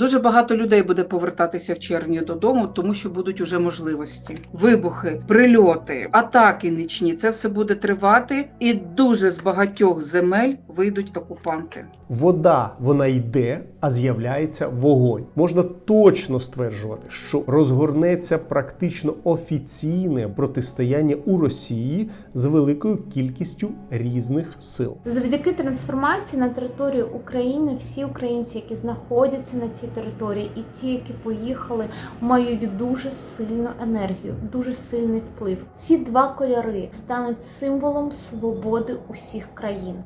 Дуже багато людей буде повертатися в червні додому, тому що будуть уже можливості. Вибухи, прильоти, атаки нічні. Це все буде тривати, і дуже з багатьох земель вийдуть окупанти. Вода вона йде, а з'являється вогонь. Можна точно стверджувати, що розгорнеться практично офіційне протистояння у Росії з великою кількістю різних сил. Завдяки трансформації на території України всі українці, які знаходяться на цій території, і ті, які поїхали, мають дуже сильну енергію, дуже сильний вплив. Ці два кольори стануть символом свободи усіх країн.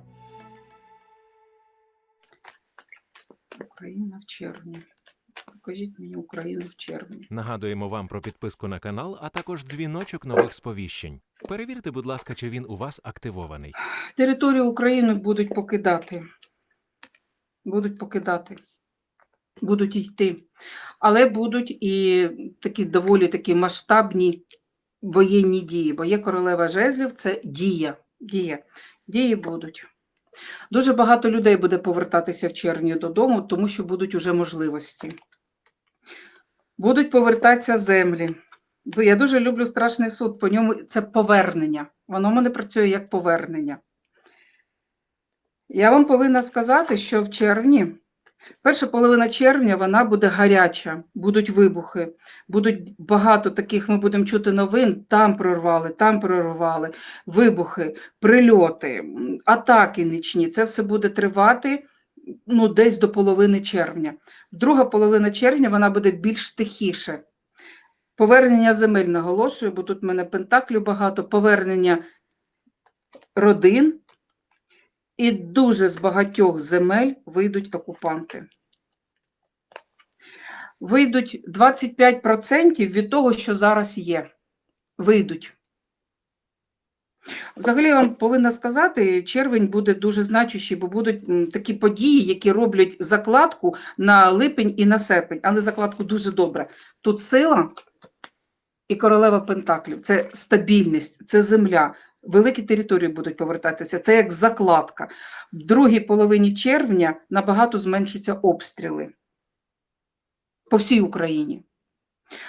Україна в червні. Покажіть мені Україну в червні. Нагадуємо вам про підписку на канал, а також дзвіночок нових сповіщень. Перевірте, будь ласка, чи він у вас активований. Територію України будуть покидати. Будуть покидати. Будуть йти. Але будуть і такі доволі такі масштабні воєнні дії. Бо є королева жезлів це дія. Дія. Дії будуть. Дуже багато людей буде повертатися в червні додому, тому що будуть уже можливості. Будуть повертатися землі. Я дуже люблю страшний суд, по ньому це повернення. Воно в мене працює як повернення. Я вам повинна сказати, що в червні, перша половина червня, вона буде гаряча, будуть вибухи, будуть багато таких, ми будемо чути новин, там прорвали, там прорвали, вибухи, прильоти, атаки нічні. Це все буде тривати ну, десь до половини червня. Друга половина червня вона буде більш тихіше. Повернення земель наголошую, бо тут в мене пентаклю багато, повернення родин, і дуже з багатьох земель вийдуть окупанти. Вийдуть 25% від того, що зараз є. Вийдуть. Взагалі, я вам повинна сказати, червень буде дуже значущий, бо будуть такі події, які роблять закладку на липень і на серпень, але закладку дуже добре. Тут сила і королева Пентаклів це стабільність, це земля. Великі території будуть повертатися. Це як закладка. В другій половині червня набагато зменшуються обстріли по всій Україні.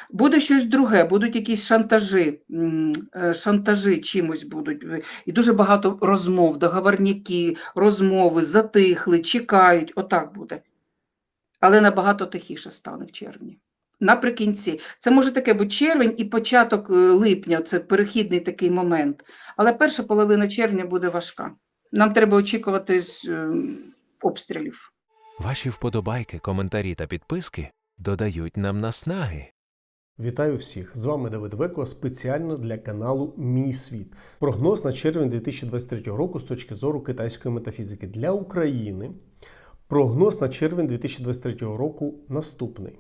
Буде щось друге, будуть якісь шантажі, е, шантажі чимось будуть. І дуже багато розмов, договорняки, розмови, затихли, чекають. Отак буде. Але набагато тихіше стане в червні. Наприкінці. Це може таке бути червень і початок е, липня, це перехідний такий момент. Але перша половина червня буде важка. Нам треба очікувати е, обстрілів. Ваші вподобайки, коментарі та підписки додають нам наснаги. Вітаю всіх! З вами Давид Веко спеціально для каналу Мій світ. Прогноз на червень 2023 року з точки зору китайської метафізики для України. Прогноз на червень 2023 року наступний.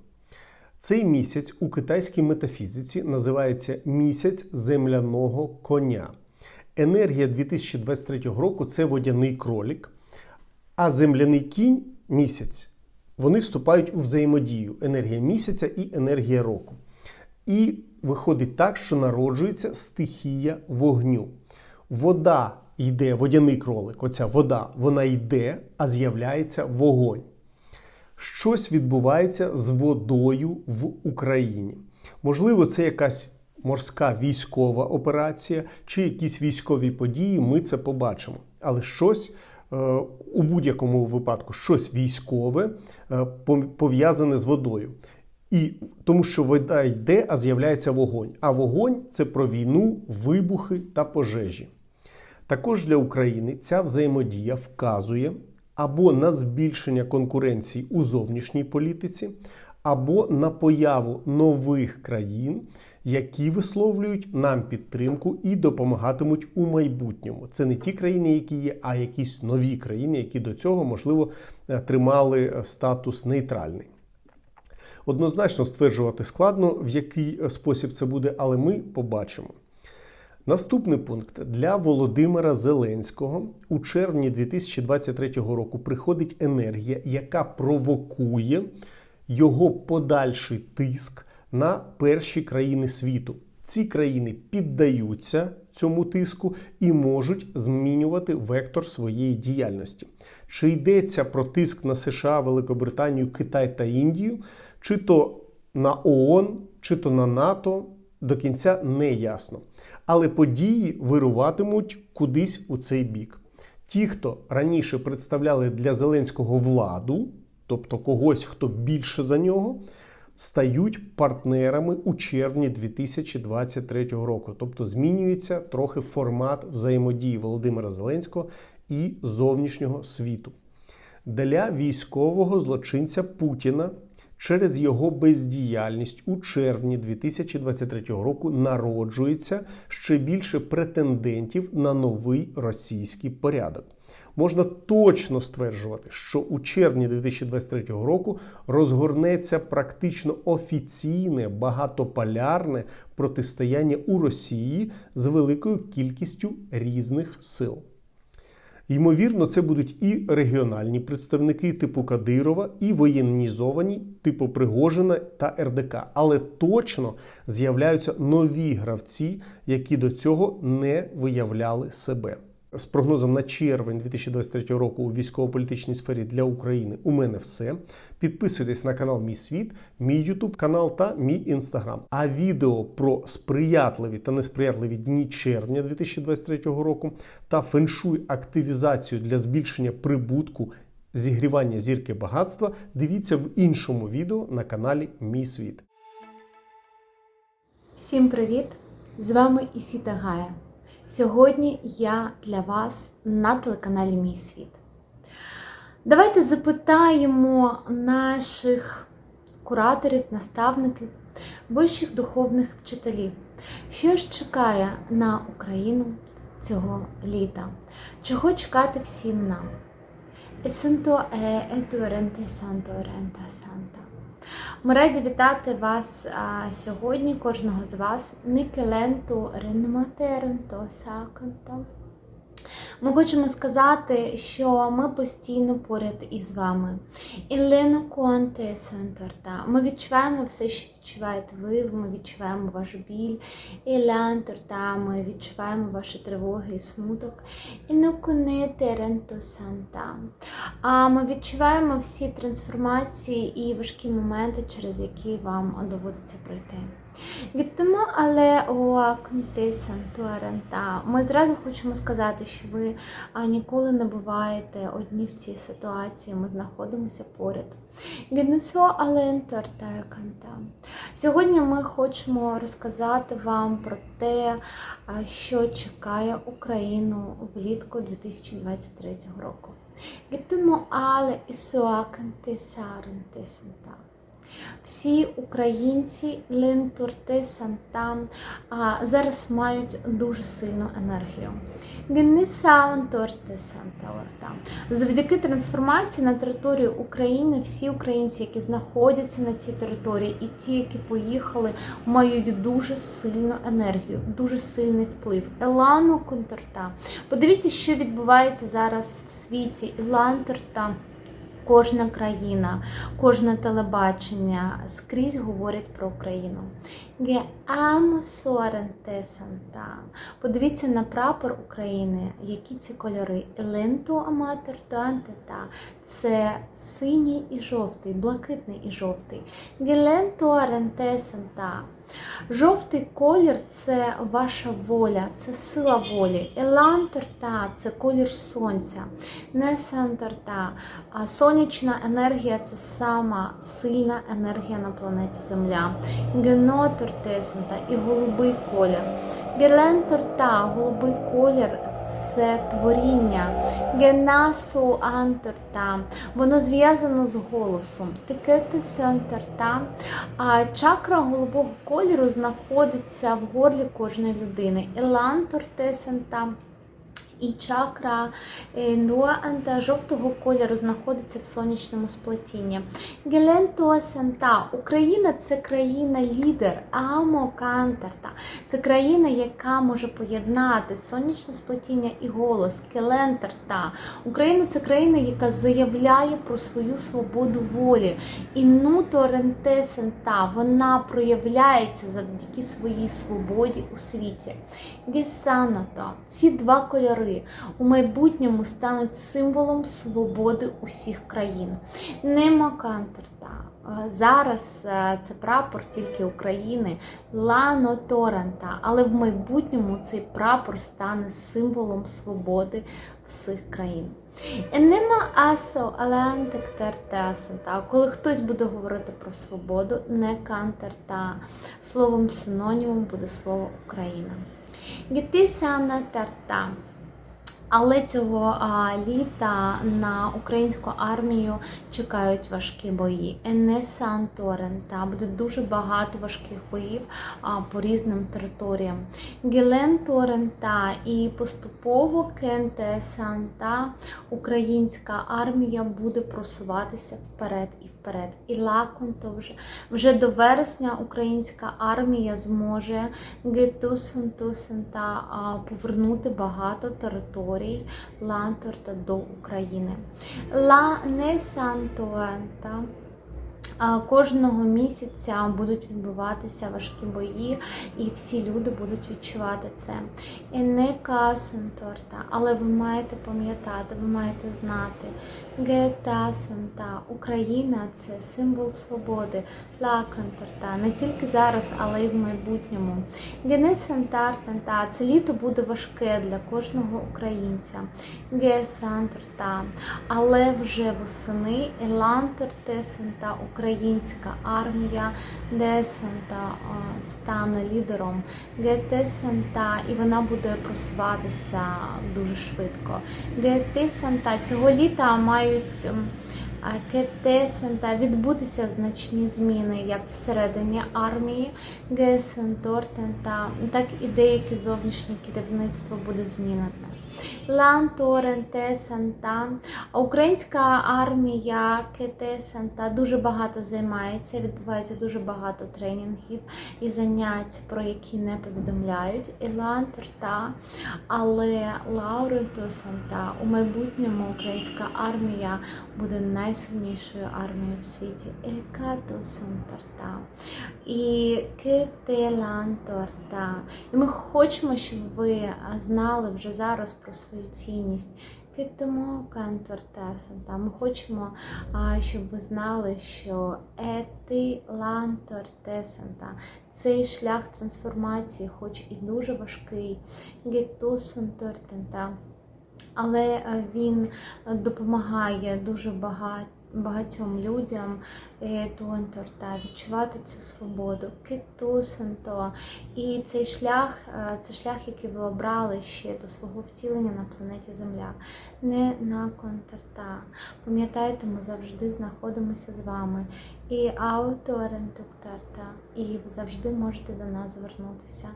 Цей місяць у китайській метафізиці називається місяць земляного коня. Енергія 2023 року це водяний кролік, а земляний кінь місяць. Вони вступають у взаємодію енергія місяця і енергія року. І виходить так, що народжується стихія вогню. Вода йде, водяний кролик, оця вода, вона йде, а з'являється вогонь. Щось відбувається з водою в Україні. Можливо, це якась морська військова операція чи якісь військові події, ми це побачимо. Але щось е, у будь-якому випадку, щось військове е, пов'язане з водою. І тому що вода йде, а з'являється вогонь. А вогонь це про війну, вибухи та пожежі. Також для України ця взаємодія вказує або на збільшення конкуренції у зовнішній політиці, або на появу нових країн, які висловлюють нам підтримку і допомагатимуть у майбутньому. Це не ті країни, які є, а якісь нові країни, які до цього, можливо, е, тримали е, статус нейтральний. Однозначно стверджувати складно, в який е, спосіб це буде, але ми побачимо. Наступний пункт для Володимира Зеленського у червні 2023 року приходить енергія, яка провокує його подальший тиск на перші країни світу. Ці країни піддаються цьому тиску і можуть змінювати вектор своєї діяльності. Чи йдеться про тиск на США, Великобританію, Китай та Індію, чи то на ООН, чи то на НАТО, до кінця не ясно. Але події вируватимуть кудись у цей бік. Ті, хто раніше представляли для Зеленського владу, тобто когось, хто більше за нього, стають партнерами у червні 2023 року. Тобто змінюється трохи формат взаємодії Володимира Зеленського і зовнішнього світу. Для військового злочинця Путіна через його бездіяльність у червні 2023 року народжується ще більше претендентів на новий російський порядок. Можна точно стверджувати, що у червні 2023 року розгорнеться практично офіційне багатополярне протистояння у Росії з великою кількістю різних сил. Ймовірно, це будуть і регіональні представники типу Кадирова, і воєнізовані типу Пригожина та РДК. Але точно з'являються нові гравці, які до цього не виявляли себе. З прогнозом на червень 2023 року у військово-політичній сфері для України у мене все. Підписуйтесь на канал Мій Світ, мій Ютуб канал та мій інстаграм. А відео про сприятливі та несприятливі дні червня 2023 року та феншуй активізацію для збільшення прибутку. Зігрівання зірки багатства дивіться в іншому відео на каналі Мій Світ. Всім привіт! З вами Ісіта Гая. Сьогодні я для вас на телеканалі Мій Світ. Давайте запитаємо наших кураторів, наставників, вищих духовних вчителів, що ж чекає на Україну цього літа, чого чекати всім нам. Е етуеренте санто орента санта. Ми раді вітати вас а, сьогодні, кожного з вас. Никеленту ренуматеренто саканто. Ми хочемо сказати, що ми постійно поряд із вами. Ілену Конте Санторта. Ми відчуваємо все, що відчуваєте ви, ми відчуваємо ваш біль. Ілан Торта, ми відчуваємо ваші тривоги і смуток. Нокунете Санта. А ми відчуваємо всі трансформації і важкі моменти, через які вам доводиться пройти. Відтому, але о Контеса Туарента, ми зразу хочемо сказати, що ви ніколи не буваєте одні в цій ситуації. Ми знаходимося поряд. Генусо Алентортая Канта. Сьогодні ми хочемо розказати вам про те, що чекає Україну влітку 2023 року. Відтому але Ісуа Кантесаренте Санта. Всі українці Лентурте Сантам зараз мають дуже сильну енергію. Геннесаунторте Санта. Завдяки трансформації на території України всі українці, які знаходяться на цій території, і ті, які поїхали, мають дуже сильну енергію, дуже сильний вплив. Елану Конторта. Подивіться, що відбувається зараз в світі. Елан Торта. Кожна країна, кожне телебачення скрізь говорять про Україну. Ге ам санта. Подивіться на прапор України, які ці кольори. Еленто аматер туантета. Це синій і жовтий, блакитний і жовтий. Геленто аренте санта. Жовтий колір це ваша воля, це сила волі. Елан торта це колір сонця. Несан торта. А сонячна енергія це сама сильна енергія на планеті Земля. Гено тортесента і голубий колір. Гелен торта, голубий колір. Це творіння, генасу анторта, воно зв'язано з голосом. Тикети сентерта. А чакра голубого кольору знаходиться в горлі кожної людини. Елан тортесента. І чакра е, Нуаанта жовтого кольору знаходиться в сонячному сплетінні. Гелентуа Санта. Україна це країна-лідер, Амо Кантарта. Це країна, яка може поєднати сонячне сплетіння і голос, Келентарта. Україна це країна, яка заявляє про свою свободу волі. І Нуто Рентесента, вона проявляється завдяки своїй свободі у світі. Гесаното, ці два кольори у майбутньому стануть символом свободи усіх країн. Немо Кантерта. е, Зараз е, це прапор тільки України, Лано Торанта, але в майбутньому цей прапор стане символом свободи всіх країн. Енема асо алантектертесента. Коли хтось буде говорити про свободу, не кантерта. Словом синонімом буде слово Україна. Гетисана тарта. Але цього літа на українську армію чекають важкі бої. Енесан Торента буде дуже багато важких боїв по різним територіям. Гелен Торента і поступово Кенте Санта українська армія буде просуватися вперед і вперед. І лаконто вже вже до вересня українська армія зможе Гетусунтусента повернути багато територій Ланторта до України. Ла Несантуента. А Кожного місяця будуть відбуватися важкі бої, і всі люди будуть відчувати це. Енека сунторта, але ви маєте пам'ятати, ви маєте знати. Гета сунта. Україна це символ свободи. Лаканторта. Не тільки зараз, але й в майбутньому. Генесантартанта. Це літо буде важке для кожного українця. Гесанторта. Але вже восени Елантертесента, українська армія, Десента а, стане лідером Гетесента, і вона буде просуватися дуже швидко. Гетесента цього літа мають. Ем, а, Кетесента відбутися значні зміни як всередині армії, Гесентортента, так і деяке зовнішнє керівництво буде змінено. Ланторенте Санта. А Українська армія КТ Санта дуже багато займається, відбувається дуже багато тренінгів і занять, про які не повідомляють. І Ланторта, але Лауренто Санта у майбутньому українська армія буде найсильнішою армією в світі. Екато Санторта. І Кетеланторта. І ми хочемо, щоб ви знали вже зараз про свою цінність. Кантортесента. Ми хочемо, щоб ви знали, що етилантортесента цей шлях трансформації, хоч і дуже важкий, гетосунтортента, але е, він е, допомагає дуже багато. Багатьом людям е, туанторта відчувати цю свободу, кетусенто. І цей шлях, це шлях, який ви обрали ще до свого втілення на планеті Земля, не на контарта. Пам'ятайте, ми завжди знаходимося з вами. І аутоорентуктарта, і ви завжди можете до нас звернутися.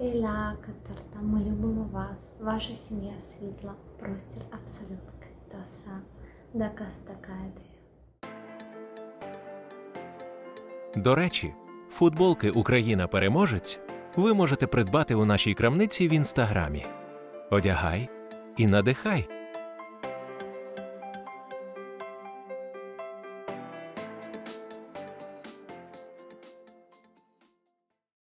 Еля катарта, ми любимо вас, ваша сім'я світла, простір абсолют Китоса, Дакастакаде. До речі, футболки Україна переможець ви можете придбати у нашій крамниці в інстаграмі. Одягай і надихай.